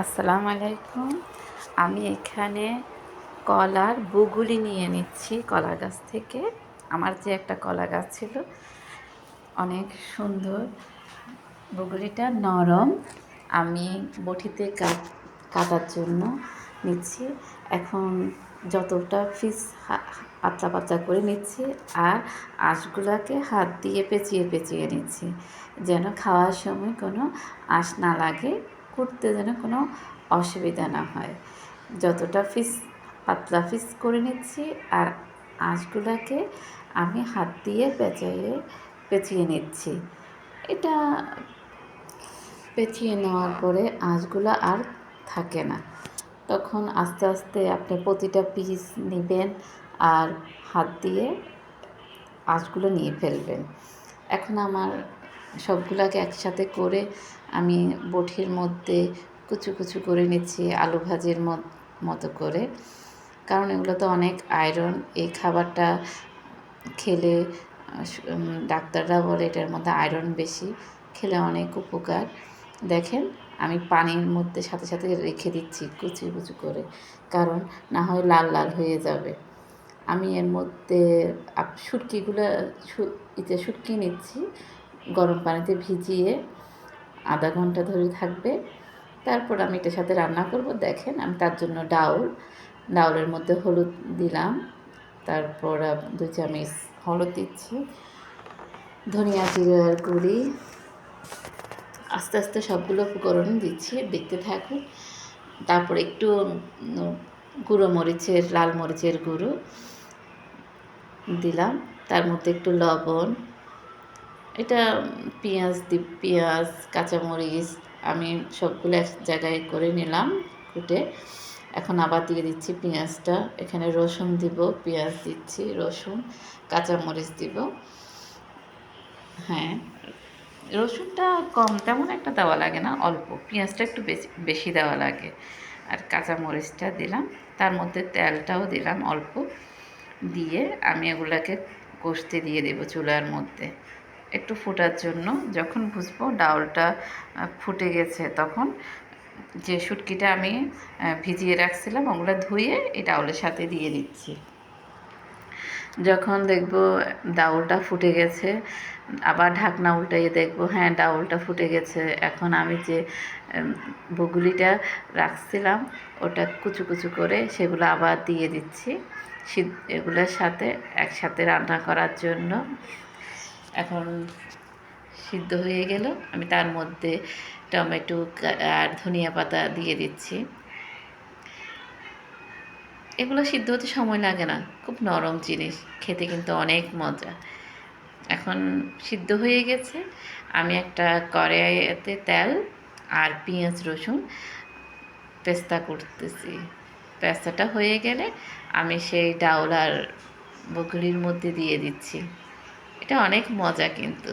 আসসালামু আলাইকুম। আমি এখানে কলার বুগুলি নিয়ে নিচ্ছি কলা গাছ থেকে। আমার যে একটা কলা গাছ ছিল, অনেক সুন্দর। বুগুলিটা নরম। আমি বটিতে কাট, কাটার জন্য নিচ্ছি। এখন যতটা ফিস পাতলা পাতলা করে নিচ্ছি আর আঁশগুলাকে হাত দিয়ে পেঁচিয়ে পেঁচিয়ে নিচ্ছি, যেন খাওয়ার সময় কোনো আঁশ না লাগে। করতে যেন কোনো অসুবিধা না হয়। যতটা ফিস, পাতলা ফিস করে নিচ্ছি আর আঁশগুলাকে আমি হাত দিয়ে পেঁচাইয়ে, পেঁচিয়ে নিচ্ছি। এটা পেঁচিয়ে নেওয়ার পরে আঁশগুলো আর থাকে না। তখন আস্তে আস্তে আপনি প্রতিটা পিস নেবেন আর হাত দিয়ে আঁশগুলো নিয়ে ফেলবেন। এখন আমার সবগুলাকে একসাথে করে আমি বটির মধ্যে কুচু কুচু করে নিচ্ছি আলু ভাজির মতো করে। কারণ এগুলো তো অনেক আয়রন এই খাবারটা খেলে ডাক্তাররা বলে এটার মধ্যে আয়রন বেশি, খেলে অনেক উপকার। দেখেন, আমি পানির মধ্যে সাথে সাথে রেখে দিচ্ছি কুচি কুচি করে, কারণ না হয় লাল লাল হয়ে যাবে। আমি এর মধ্যে শুটকিগুলো ইতে শুটকি নিচ্ছি গরম পানিতে ভিজিয়ে আধা ঘণ্টা ধরে থাকবে। তারপর আমি এটার সাথে রান্না করব। দেখেন, আমি তার জন্য ডাউল। ডাউলের মধ্যে হলুদ দিলাম। তারপর দু চামচ হলুদ দিচ্ছি। ধনিয়া জিরার গুঁড়ি। আস্তে আস্তে সবগুলো উপকরণ দিচ্ছি, দেখতে থাকুন। তারপর একটু গুঁড়ো মরিচের, লাল মরিচের গুঁড়ো দিলাম। তার মধ্যে একটু লবণ এটা পেঁয়াজ দি, পেঁয়াজ, কাঁচামরিচ আমি সবগুলো এক জায়গায় করে নিলাম, কুটে। এখন আবার দিয়ে দিচ্ছি পেঁয়াজটা। এখানে রসুন দিব, পেঁয়াজ দিচ্ছি, রসুন, কাঁচামরিচ দিব। হ্যাঁ রসুনটা কম তেমন একটা দেওয়া লাগে না, অল্প। পেঁয়াজটা একটু বেশি বেশি দেওয়া লাগে। আর কাঁচামরিচটা দিলাম, তার মধ্যে তেলটাও দিলাম অল্প। দিয়ে আমি এগুলাকে কষতে দিয়ে দেবো চুলার মধ্যে। একটু ফোটার জন্য যখন বুঝব ডাউলটা ফুটে গেছে তখন যে শুটকিটা আমি ভিজিয়ে রাখছিলাম ওগুলো ধুয়ে এই ডাউলের সাথে দিয়ে দিচ্ছি। যখন দেখব ডাউলটা ফুটে গেছে, আবার ঢাকনা উল্টাইয়ে দেখব হ্যাঁ ডাউলটা ফুটে গেছে। এখন আমি যে বগুলিটা রাখছিলাম, ওটা কুচু কুচু করে সেগুলো আবার দিয়ে দিচ্ছি। এগুলোর সাথে একসাথে রান্না করার জন্য এখন সিদ্ধ হয়ে গেল। আমি তার মধ্যে টমেটো আর ধনিয়া পাতা দিয়ে দিচ্ছি। এগুলো সিদ্ধ হতে সময় লাগে না, খুব নরম জিনিস, খেতে কিন্তু অনেক মজা। এখন সিদ্ধ হয়ে গেছে। আমি একটা কড়াইতে তেল আর পেঁয়াজ রসুন পেস্তা করতেছি। পেস্তাটা হয়ে গেলে আমি সেই ডাউল আর মধ্যে দিয়ে দিচ্ছি। এটা অনেক মজা কিন্তু।